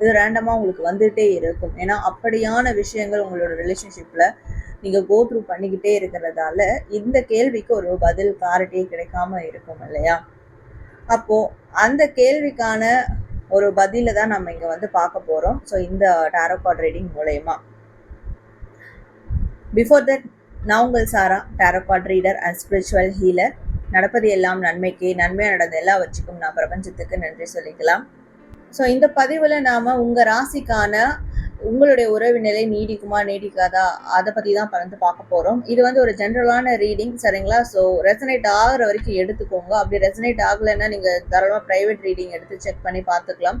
இது ரேண்டமா உங்களுக்கு வந்துகிட்டே இருக்கும். ஏன்னா அப்படியான விஷயங்கள் உங்களோட ரிலேஷன்ஷிப்ல நீங்க கோ த்ரூ பண்ணிக்கிட்டே இருக்கிறதால இந்த கேள்விக்கு ஒரு பதில் கிளாரிட்டியே கிடைக்காம இருக்கும் இல்லையா? அப்போ அந்த கேள்விக்கான ஒரு பதில தான் நம்ம இங்க வந்து பார்க்க போறோம். ஸோ இந்த டேரோ கார்ட் ரீடிங் மூலயமா. பிஃபோர் தட் நான் உங்கள் Sara tarot card reader and spiritual healer நடப்பது எல்லாம் நன்மைக்கு. நன்மையாக நடந்த எல்லாவற்றுக்கும் நான் பிரபஞ்சத்துக்கு நன்றி சொல்லிக்கலாம். ஸோ இந்த பதிவில் நாம் உங்கள் ராசிக்கான உங்களுடைய உறவு நிலை நீடிக்குமா நீடிக்காதா? அதை பற்றி தான் வந்து பார்க்க போகிறோம் இது வந்து ஒரு ஜென்ரலான ரீடிங் சரிங்களா? ஸோ ரெசனேட் ஆகிற வரைக்கும் எடுத்துக்கோங்க. அப்படி ரெசனேட் ஆகலைன்னா நீங்கள் தாராளமாக ப்ரைவேட் ரீடிங் எடுத்து செக் பண்ணி பார்த்துக்கலாம்.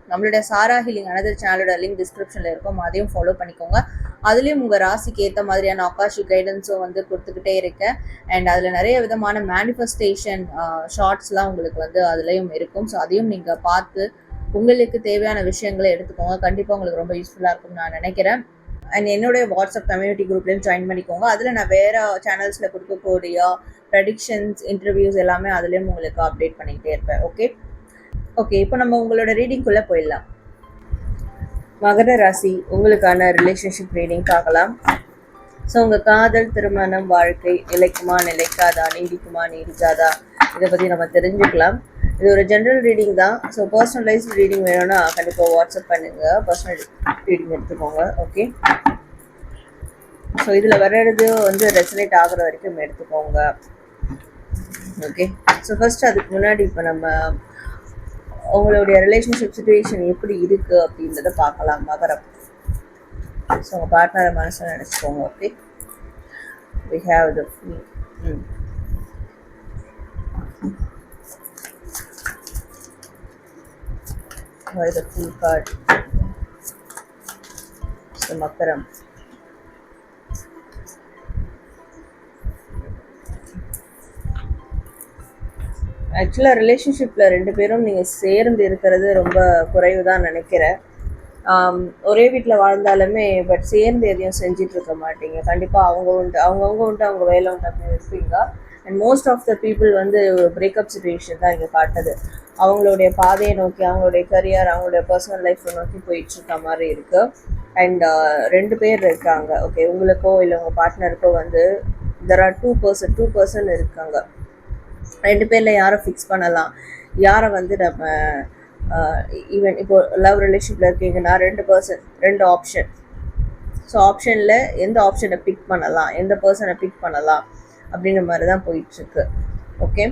நம்மளுடைய சாரா ஹீலிங் அனதர் சேனலோட லிங்க் டிஸ்கிரிப்ஷனில் இருக்கும். அதையும் ஃபாலோ பண்ணிக்கோங்க. அதுலேயும் உங்கள் ராசிக்கு ஏற்ற மாதிரியான ஆகாஷி கைடன்ஸும் வந்து கொடுத்துக்கிட்டே இருக்கேன். அண்ட் அதில் நிறைய விதமான மேனிஃபெஸ்டேஷன் ஷார்ட்ஸ்லாம் உங்களுக்கு வந்து அதுலேயும் இருக்கும். ஸோ அதையும் நீங்கள் பார்த்து உங்களுக்கு தேவையான விஷயங்களை எடுத்துக்கோங்க. கண்டிப்பாக உங்களுக்கு ரொம்ப யூஸ்ஃபுல்லாக இருக்கும்னு நான் நினைக்கிறேன். அண்ட் என்னுடைய வாட்ஸ்அப் கம்யூனிட்டி குரூப்லேயும் ஜாயின் பண்ணிக்கோங்க. அதில் நான் வேறு சேனல்ஸில் கொடுக்கக்கூடிய ப்ரெடிக்ஷன்ஸ் இன்டர்வியூஸ் எல்லாமே அதுலேயும் உங்களுக்கு அப்டேட் பண்ணிக்கிட்டே இருப்பேன். ஓகே ஓகே இப்போ நம்ம உங்களோட ரீடிங்குள்ளே போயிடலாம். மகர ராசி உங்களுக்கான ரிலேஷன்ஷிப் ரீடிங் பார்க்கலாம். ஸோ உங்கள் காதல் திருமணம் வாழ்க்கை நிலைக்குமா நிலைக்காதா நீடிக்குமா நீடிக்காதா இதை பற்றி நம்ம தெரிஞ்சுக்கலாம். இது ஒரு ஜென்ரல் ரீடிங் தான். ஸோ பர்சனலைஸ் ரீடிங் வேணும்னா கண்டிப்பாக வாட்ஸ்அப் பண்ணுங்கள் பர்சனல் ரீடிங் எடுத்துக்கோங்க ஓகே ஸோ இதில் வர்றது வந்து ரெசனேட் ஆகுற வரைக்கும் எடுத்துக்கோங்க ஓகே ஸோ ஃபஸ்ட் அதுக்கு முன்னாடி இப்போ நம்ம உங்களுடைய ரிலேஷன்ஷிப் சுச்சுவேஷன் எப்படி இருக்கு அப்படின்றத பார்க்கலாம். மகரம். ஸோ உங்கள் பார்ட்னரை மனசில் நினச்சிக்கோங்க ஓகே வி ஹாவ் த ம் Why the full card? So மகரம். ஆக்சுவலாக ரிலேஷன்ஷிப்பில் ரெண்டு பேரும் நீங்கள் சேர்ந்து இருக்கிறது ரொம்ப குறைவு தான் நினைக்கிறேன் ஒரே வீட்டில் வாழ்ந்தாலுமே பட் சேர்ந்து எதையும் செஞ்சிட்டு இருக்க மாட்டீங்க. கண்டிப்பாக அவங்க உண்டு அவங்கவுங்க உண்டு அவங்க வேலை உண்டு அப்படின்னு இருப்பீங்க. And most of the people வந்து பிரேக்கப் சுச்சுவேஷன் தான் இங்கே காட்டுது. அவங்களுடைய பாதையை நோக்கி அவங்களுடைய கரியர் அவங்களுடைய பர்சனல் லைஃப்பை நோக்கி போயிட்டு இருக்க மாதிரி இருக்குது அண்ட் ரெண்டு பேர் இருக்காங்க. ஓகே உங்களுக்கோ இல்லை உங்கள் பார்ட்னருக்கோ வந்து there are two person two person இருக்காங்க. ரெண்டு பேரில் யாரை ஃபிக்ஸ் பண்ணலாம்? யாரை வந்து நம்ம ஈவன் இப்போ லவ் ரிலேஷன்ஷிப்பில் இருக்கீங்கன்னா ரெண்டு பர்சன் ரெண்டு ஆப்ஷன் ஸோ ஆப்ஷனில் எந்த ஆப்ஷனை பிக் பண்ணலாம்? எந்த பர்சனை பிக் பண்ணலாம்? அப்படிங்கிற மாதிரி தான் போயிட்டுருக்கு ஓகே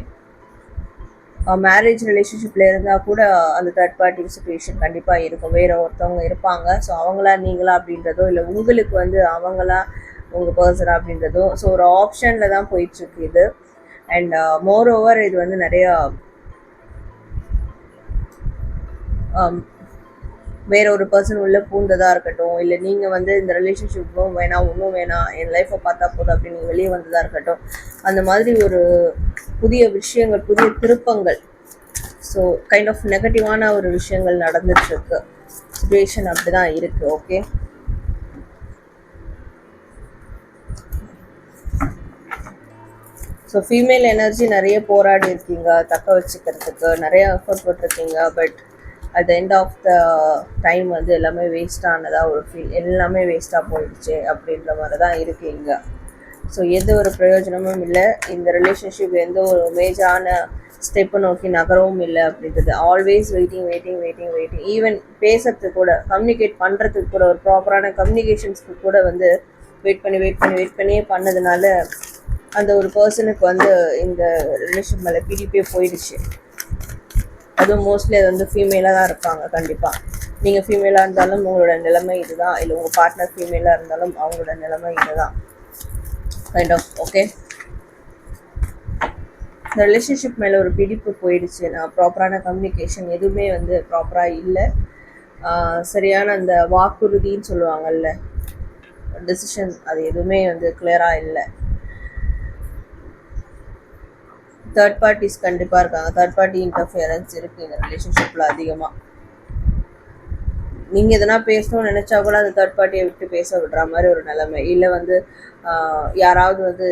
மேரேஜ் ரிலேஷன்ஷிப்பில் இருந்தால் கூட அந்த தேர்ட் பார்ட்டி சுச்சுவேஷன் கண்டிப்பாக இருக்கும். வேறு ஒருத்தவங்க இருப்பாங்க. ஸோ அவங்களா நீங்களா அப்படின்றதோ இல்லை உங்களுக்கு வந்து அவங்களா உங்கள் பர்சனா அப்படின்றதோ ஸோ ஒரு ஆப்ஷனில் தான் போயிட்டுருக்கு இது. அண்ட் மோர் ஓவர் இது வந்து நிறைய வேற ஒரு பர்சன் உள்ள பூந்ததா இருக்கட்டும் இல்லை நீங்க வந்து இந்த ரிலேஷன்ஷிப்பும் வேணாம் ஒன்றும் வேணாம் என் லைஃப்பை பார்த்தா போதும் அப்படின்னு வெளியே வந்ததா இருக்கட்டும் அந்த மாதிரி ஒரு புதிய விஷயங்கள் புதிய திருப்பங்கள். ஸோ கைண்ட் ஆஃப் நெகட்டிவான ஒரு விஷயங்கள் நடந்துட்டுருக்கு இருக்கு. சுச்சுவேஷன் அப்படிதான் இருக்கு ஓகே ஸோ ஃபீமேல் எனர்ஜி நிறைய போராடி இருக்கீங்க தக்க வச்சுக்கிறதுக்கு நிறைய எஃபர்ட் போட்டிருக்கீங்க but at the end of the time வந்து எல்லாமே வேஸ்ட் ஒரு ஃபீல் எல்லாமே வேஸ்ட்டாக போயிடுச்சு அப்படின்ற மாதிரி தான் இருக்கீங்க ஸோ எந்த ஒரு பிரயோஜனமும் இல்லை. இந்த ரிலேஷன்ஷிப் எந்த ஒரு மேஜான ஸ்டெப்பை நோக்கி நகரவும் இல்லை அப்படின்றது. Always waiting waiting waiting waiting even பேசுறதுக்கு கூட கம்யூனிகேட் பண்ணுறதுக்கு கூட ஒரு ப்ராப்பரான கம்யூனிகேஷன்ஸ்க்கு கூட வந்து வெயிட் பண்ணி வெயிட் பண்ணி வெயிட் பண்ணியே பண்ணதுனால அந்த ஒரு பர்சனுக்கு வந்து இந்த ரிலேஷன் மேலே பிடிப்பே போயிடுச்சு. அதுவும் மோஸ்ட்லி அது வந்து ஃபீமேலாக தான் இருப்பாங்க கண்டிப்பாக நீங்கள் ஃபீமேலாக இருந்தாலும் உங்களோட நிலைமை இதுதான். இல்லை உங்கள் பார்ட்னர் ஃபீமேலாக இருந்தாலும் அவங்களோட நிலைமை இதுதான். கைண்ட் ஆஃப் ஓகே இந்த ரிலேஷன்ஷிப் மேலே ஒரு பிடிப்பு போயிடுச்சு. நான் ப்ராப்பரான கம்யூனிகேஷன் எதுவுமே வந்து ப்ராப்பராக இல்லை. சரியான அந்த வாக்குறுதின்னு சொல்லுவாங்கல்ல டெசிஷன் அது எதுவுமே வந்து கிளியராக இல்லை. தேர்ட் பார்ட்டிஸ் கண்டிப்பாக இருக்காங்க. தேர்ட் பார்ட்டி இன்டர்ஃபியரன்ஸ் இருக்குது இந்த ரிலேஷன்ஷிப்பில் அதிகமாக நீங்கள் எதனா பேசணும்னு நினச்சா கூட அந்த தேர்ட் பார்ட்டியை விட்டு பேச விடுற மாதிரி ஒரு நிலைமை. இல்லை வந்து யாராவது வந்து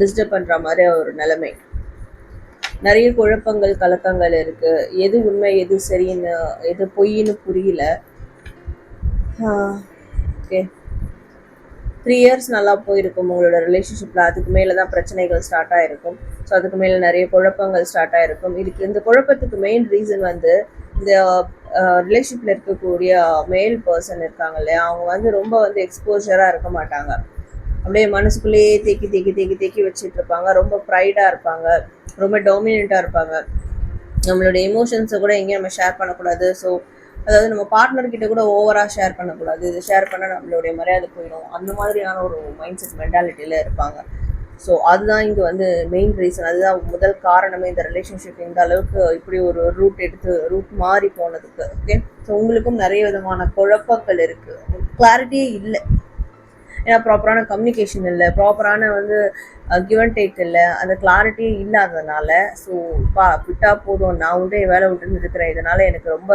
டிஸ்டர்ப் பண்ணுற மாதிரி ஒரு நிலைமை. நிறைய குழப்பங்கள் கலக்கங்கள் இருக்குது எது உண்மை எது சரின்னு எது பொய்ன்னு புரியல. ஓகே த்ரீ இயர்ஸ் நல்லா போயிருக்கும். உங்களோட ரிலேஷன்ஷிப்பில் அதுக்கு மேலே தான் பிரச்சனைகள் ஸ்டார்ட் ஆகிருக்கும் ஸோ அதுக்கு மேலே நிறைய குழப்பங்கள் ஸ்டார்ட் ஆகிருக்கும் இதுக்கு இந்த குழப்பத்துக்கு மெயின் ரீசன் வந்து இந்த ரிலேஷன்ஷிப்பில் இருக்கக்கூடிய மேல் பர்சன் இருக்காங்க இல்லையா? அவங்க வந்து ரொம்ப வந்து எக்ஸ்போஜராக இருக்க மாட்டாங்க. அப்படியே மனசுக்குள்ளேயே தேக்கி தேக்கி தேக்கி தேக்கி வச்சுட்டு இருப்பாங்க. ரொம்ப ப்ரைடாக இருப்பாங்க. ரொம்ப டாமினண்ட்டாக இருப்பாங்க. நம்மளோட எமோஷன்ஸை கூட எங்கேயும் நம்ம ஷேர் பண்ணக்கூடாது. ஸோ அதாவது நம்ம பார்ட்னர்கிட்ட கூட ஓவராக ஷேர் பண்ணக்கூடாது. இது ஷேர் பண்ணால் நம்மளுடைய மரியாதை போயிடும். அந்த மாதிரியான ஒரு மைண்ட் செட் மென்டாலிட்டியில் இருப்பாங்க. ஸோ அதுதான் இங்கே வந்து மெயின் ரீசன் அதுதான் முதல் காரணமே இந்த ரிலேஷன்ஷிப் இந்த அளவுக்கு இப்படி ஒரு ரூட் எடுத்து ரூட் மாறி போனதுக்கு. ஓகே ஸோ உங்களுக்கும் நிறைய விதமான குழப்பங்கள் இருக்குது கிளாரிட்டியே இல்லை. ஏன்னா ப்ராப்பரான கம்யூனிகேஷன் இல்லை. ப்ராப்பரான வந்து கிவ் அண்ட் டேக் இல்லை. அந்த கிளாரிட்டியே இல்லாததுனால ஸோ பா விட்டா போதும். நான் உண்டு என் வேலை விட்டுன்னு இருக்கிறேன். இதனால் எனக்கு ரொம்ப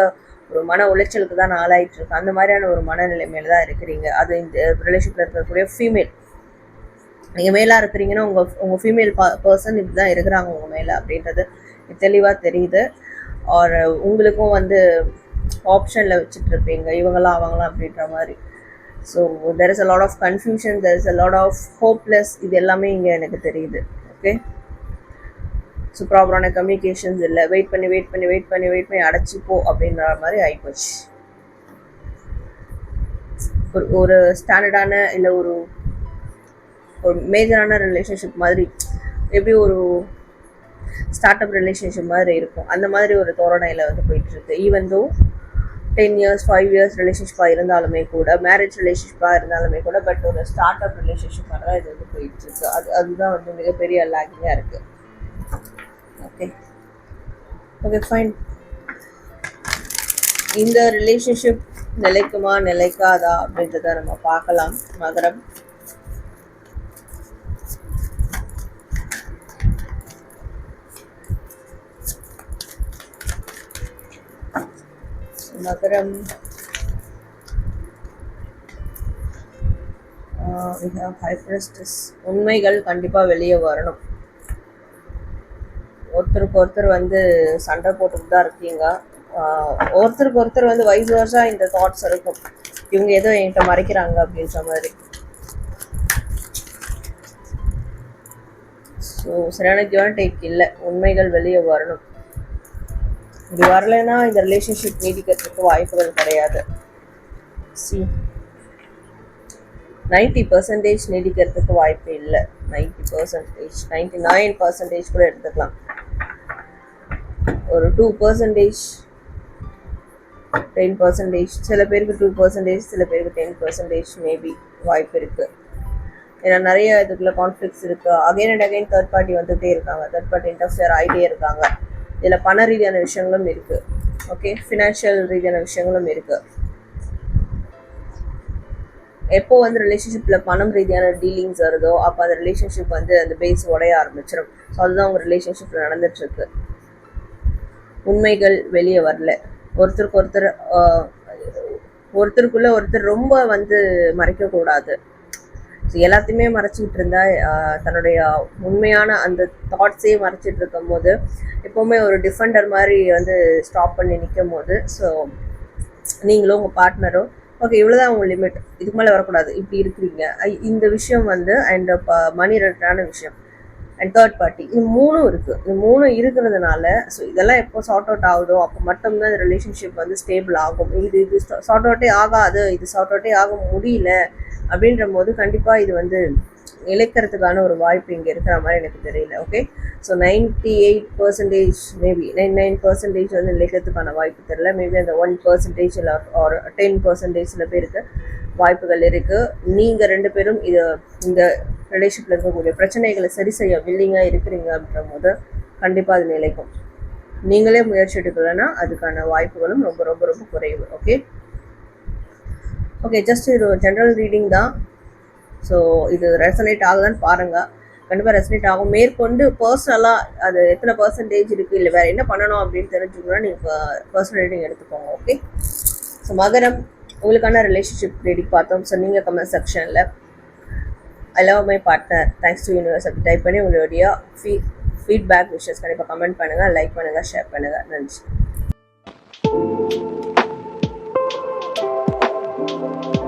ஒரு மன உளைச்சலுக்கு தான் நான் ஆளாயிட்டு இருக்கேன். அந்த மாதிரியான ஒரு மனநிலைமையில தான் இருக்கிறீங்க. அது இந்த ரிலேஷன்ல இருக்கக்கூடிய ஃபீமேல் நீங்கள் மேலாக இருக்கிறீங்கன்னா உங்கள் உங்கள் ஃபீமேல் பர்சன் இப்படி தான் இருக்கிறாங்க உங்கள் மேலே அப்படின்றது தெளிவாக தெரியுது. ஒரு உங்களுக்கும் வந்து ஆப்ஷனில் வச்சுட்டு இருப்பீங்க. இவங்களாம் அவங்களாம் அப்படின்ற மாதிரி. So there is a lot of confusion there is a lot of hopeless இது எல்லாமே இங்கே எனக்கு தெரியுது. ஓகே ஸோ ப்ராப்பரான கம்யூனிகேஷன்ஸ் இல்லை. வெயிட் பண்ணி வெயிட் பண்ணி வெயிட் பண்ணி வெயிட் பண்ணி அடைச்சிப்போ அப்படின்ற மாதிரி ஆகிப்போச்சு ஒரு ஒரு ஸ்டாண்டர்டான இல்லை ஒரு ஒரு மேஜரான ரிலேஷன்ஷிப் மாதிரி எப்படி ஒரு ஸ்டார்ட் அப் ரிலேஷன்ஷிப் மாதிரி இருக்கும். அந்த மாதிரி ஒரு தோரணையில் வந்து போயிட்டுருக்கு. Even though ten years five years ரிலேஷன்ஷிப்பாக இருந்தாலுமே கூட மேரேஜ் ரிலேஷன்ஷிப்பாக இருந்தாலுமே கூட பட் ஒரு ஸ்டார்ட் அப் ரிலேஷன்ஷிப் தான் இது வந்து போயிட்டுருக்கு. அது அதுதான் வந்து மிகப்பெரிய லேக்கிங்காக இருக்குது ஓகே ஓகே ஃபைன் இந்த ரிலேஷன்ஷிப் நிலைக்குமா நிலைக்காதா அப்படின்றத நம்ம பார்க்கலாம். மகரம். மகரம் உண்மைகள் கண்டிப்பாக வெளியே வரணும் ஒருத்தருக்கு ஒருத்தர் வந்து சண்டை போட்டுட்டு தான் இருக்கீங்க ஒருத்தருக்கு ஒருத்தர் வந்து வயசு வருஷம் இந்த தாட்ஸ் இருக்கும் இவங்க ஏதோ என்கிட்ட மறைக்கிறாங்க அப்படின்ற மாதிரி ஸோ சரியான கிவன் டேக் இல்லை உண்மைகள் வெளியே வரணும் இது வரலைன்னா இந்த ரிலேஷன்ஷிப் நீடிக்கிறதுக்கு வாய்ப்புகள் கிடையாது. சி நைன்டி பர்சன்டேஜ் நீடிக்கிறதுக்கு வாய்ப்பு இல்லை. Ninety percentage ninety nine percentage கூட எடுத்துக்கலாம். ஒரு டூ பர்சன்டேஜ் டென் பர்சன்டேஜ் சில பேருக்கு டூ பர்சன்டேஜ் சில பேருக்கு டென் பர்சன்டேஜ் மேபி வாய்ப்பு இருக்குது ஏன்னா நிறைய இதுக்குள்ள கான்ஃப்ளிக்ஸ் இருக்குது again and again third party வந்துகிட்டே இருக்காங்க. தேர்ட் பார்ட்டி இன்டர்ஃபியர் ஆகிட்டே இருக்காங்க. இதில் பண ரீதியான விஷயங்களும் இருக்குது ஓகே ஃபினான்ஷியல் ரீதியான விஷயங்களும் இருக்குது எப்போ வந்து ரிலேஷன்ஷிப்பில் பணம் ரீதியான டீலிங்ஸ் வருதோ அப்போ அந்த ரிலேஷன்ஷிப் வந்து அந்த பேஸ் உடைய ஆரம்பிச்சிடும் ஸோ அதுதான் உங்கள் ரிலேஷன்ஷிப்பில் நடந்துட்டுருக்கு. உண்மைகள் வெளியே வரல. ஒருத்தருக்கு ஒருத்தர் ஒருத்தருக்குள்ளே ஒருத்தர் ரொம்ப வந்து மறைக்கக்கூடாது. ஸோ எல்லாத்தையுமே மறைச்சிக்கிட்டு இருந்தா தன்னுடைய உண்மையான அந்த தாட்ஸே மறைச்சிட்டு இருக்கும் போது எப்போவுமே ஒரு டிஃபெண்டர் மாதிரி வந்து ஸ்டாப் பண்ணி நிற்கும் போது ஸோ நீங்களும் உங்கள் பார்ட்னரும் ஓகே இவ்வளோதான் உங்கள் லிமிட் இதுக்கு மேலே வரக்கூடாது. இப்படி இருக்கிறீங்க. இந்த விஷயம் வந்து அண்ட் மணி ரிலேட்டடான விஷயம். அண்ட் தேர்ட் பார்ட்டி இது மூணும் இருக்குது இது மூணும் இருக்கிறதுனால ஸோ இதெல்லாம் எப்போ சார்ட் அவுட் ஆகுதோ அப்போ மட்டும்தான் இந்த ரிலேஷன்ஷிப் வந்து ஸ்டேபிள் ஆகும். இது இது சார்ட் அவுட்டே ஆகாது. இது சார்ட் அவுட்டே ஆக முடியல. அப்படின்ற போது கண்டிப்பாக இது வந்து நிலைக்கிறதுக்கான ஒரு வாய்ப்பு இங்கே இருக்கிற மாதிரி எனக்கு தெரியல okay so ninety eight percentage maybe nine nine percentage வந்து நிலைக்கிறதுக்கான வாய்ப்பு தெரியல. மேபி அந்த ஒன் பர்சன்டேஜ் இல்லை ஒரு டென் பர்சன்டேஜ் சில பேருக்கு வாய்ப்புகள் இருக்குது நீங்கள் ரெண்டு பேரும் இது இந்த ரிலேஷன்ஷிப்பில் இருக்கக்கூடிய பிரச்சனைகளை சரி செய்ய வில்லிங்காக இருக்கிறீங்க அப்படின்ற போது கண்டிப்பாக அது நிலைக்கும். நீங்களே முயற்சி எடுக்கலைன்னா அதுக்கான வாய்ப்புகளும் ரொம்ப ரொம்ப ரொம்ப குறைவு ஓகே ஓகே ஜஸ்ட் இது ஒரு ஜென்ரல் ரீடிங் தான். ஸோ இது ரெசனேட் ஆகுதான்னு பாருங்கள் கண்டிப்பாக ரெசனேட் ஆகும். மேற்கொண்டு பர்சனலாக அது எத்தனை பர்சன்டேஜ் இருக்குது இல்லை வேறு என்ன பண்ணணும் அப்படின்னு தெரிஞ்சுக்கணும்னா நீங்கள் பர்சனல் ரீடிங் எடுத்துக்கோங்க ஓகே ஸோ மகரம் உங்களுக்கான ரிலேஷன்ஷிப் ரீடிங் பார்த்தோம். ஸோ நீங்கள் கமெண்ட் செக்ஷனில் I love my partner thanks to universe அப்படி டைப் பண்ணி உங்களுடைய ஃபீ ஃபீட்பேக் விஷஸ் கண்டிப்பாக கமெண்ட் பண்ணுங்கள் லைக் பண்ணுங்கள் ஷேர் பண்ணுங்கள் நன்றி. Música